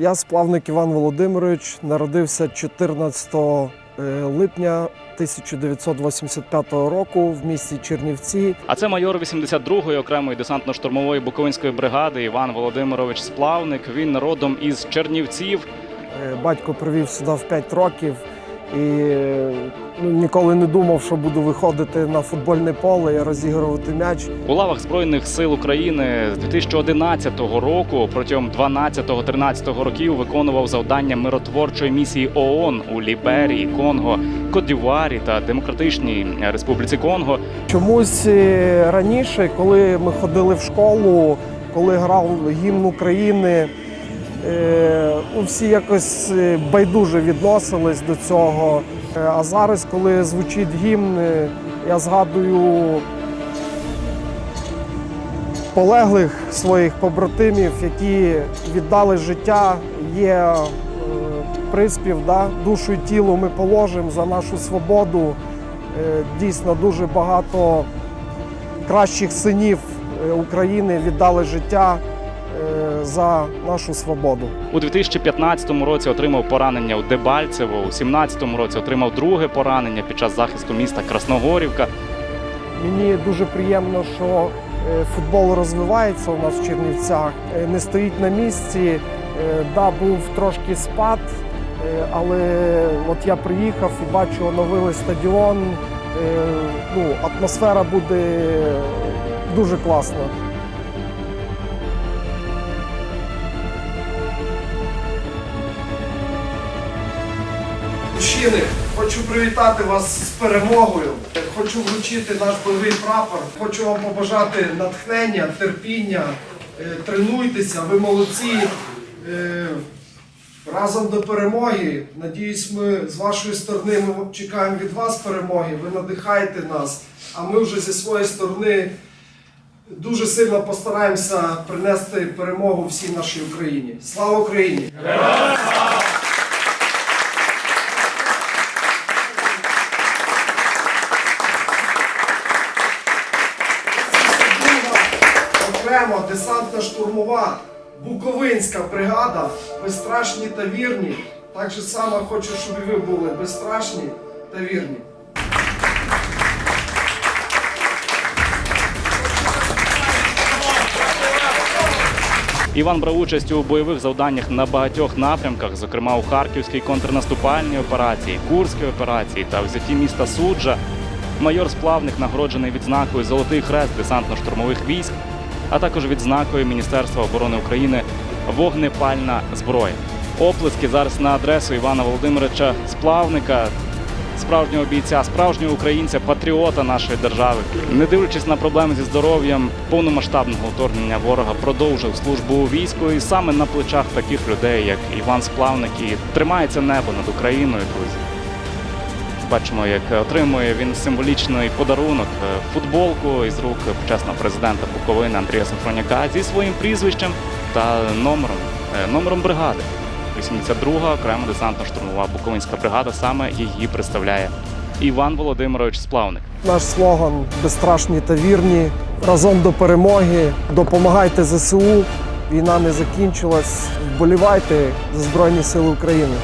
Я сплавник Іван Володимирович, народився 14 е, липня 1985 року в місті Чернівці. А це майор 82-ї окремої десантно-штурмової Буковинської бригади Іван Володимирович Сплавник. Він родом із Чернівців. Е, Батько привів сюди в 5 років і ну, ніколи не думав, що буду виходити на футбольне поле і розігрувати м'яч. У лавах Збройних сил України з 2011 року протягом 12-13 років виконував завдання миротворчої місії ООН у Ліберії, Конго, Кодіварі та Демократичній Республіці Конго. Чомусь е, раніше, коли ми ходили в школу, коли грав гімн України, е, ну, всі якось е, байдуже відносились до цього. Е, А зараз, коли звучить гімн, я згадую полеглих своїх побратимів, які віддали життя. Є приспів, да? душу і тіло ми положимо за нашу свободу. Дійсно, дуже багато кращих синів України віддали життя за нашу свободу. У 2015 році отримав поранення у Дебальцево. У 2017 році отримав друге поранення під час захисту міста Красногорівка. Мені дуже приємно, що е, футбол розвивається у нас в Чернівцях, е, не стоїть на місці. Е, Да, був трошки спад, але от я приїхав і бачу, оновили стадіон. Ну, атмосфера буде дуже класна. Мужчини, хочу привітати вас з перемогою. Хочу вручити наш бойовий прапор. Хочу вам побажати натхнення, терпіння. Е, Тренуйтеся, ви молодці. Е, Разом до перемоги. Надіюсь, ми з вашої сторони ми чекаємо від вас перемоги. Ви надихаєте нас. А ми вже зі своєї сторони дуже сильно постараємося принести перемогу всій нашій Україні. Слава Україні! Окремо десантна штурмова Буковинська бригада безстрашні та вірні. Так же само хочу, щоб і ви були безстрашні та вірні. Іван брав участь у бойових завданнях на багатьох напрямках, зокрема у Харківській контрнаступальній операції, Курській операції та взятті міста Суджа. Майор Сплавник нагороджений відзнакою Золотий хрест десантно-штурмових військ, а також відзнакою Міністерства оборони України Вогнепальна зброя. Оплески зараз на адресу Івана Володимировича Сплавника, справжнього бійця, справжнього українця, патріота нашої держави. Не дивлячись на проблеми зі здоров'ям, повномасштабного вторгнення ворога продовжив службу у війську, і саме на плечах таких людей, як Іван Сплавник, і тримається небо над Україною, друзі. Бачимо, як отримує він символічний подарунок е, футболку із рук почесного президента Буковини Андрія Сафроняка зі своїм прізвищем та номером, е, номером бригади. 82-га окрема десантно-штурмова Буковинська бригада саме її представляє Іван Володимирович Сплавник. Наш слоган безстрашні та вірні. Разом до перемоги. Допомагайте ЗСУ. Війна не закінчилась. Вболівайте за Збройні Сили України.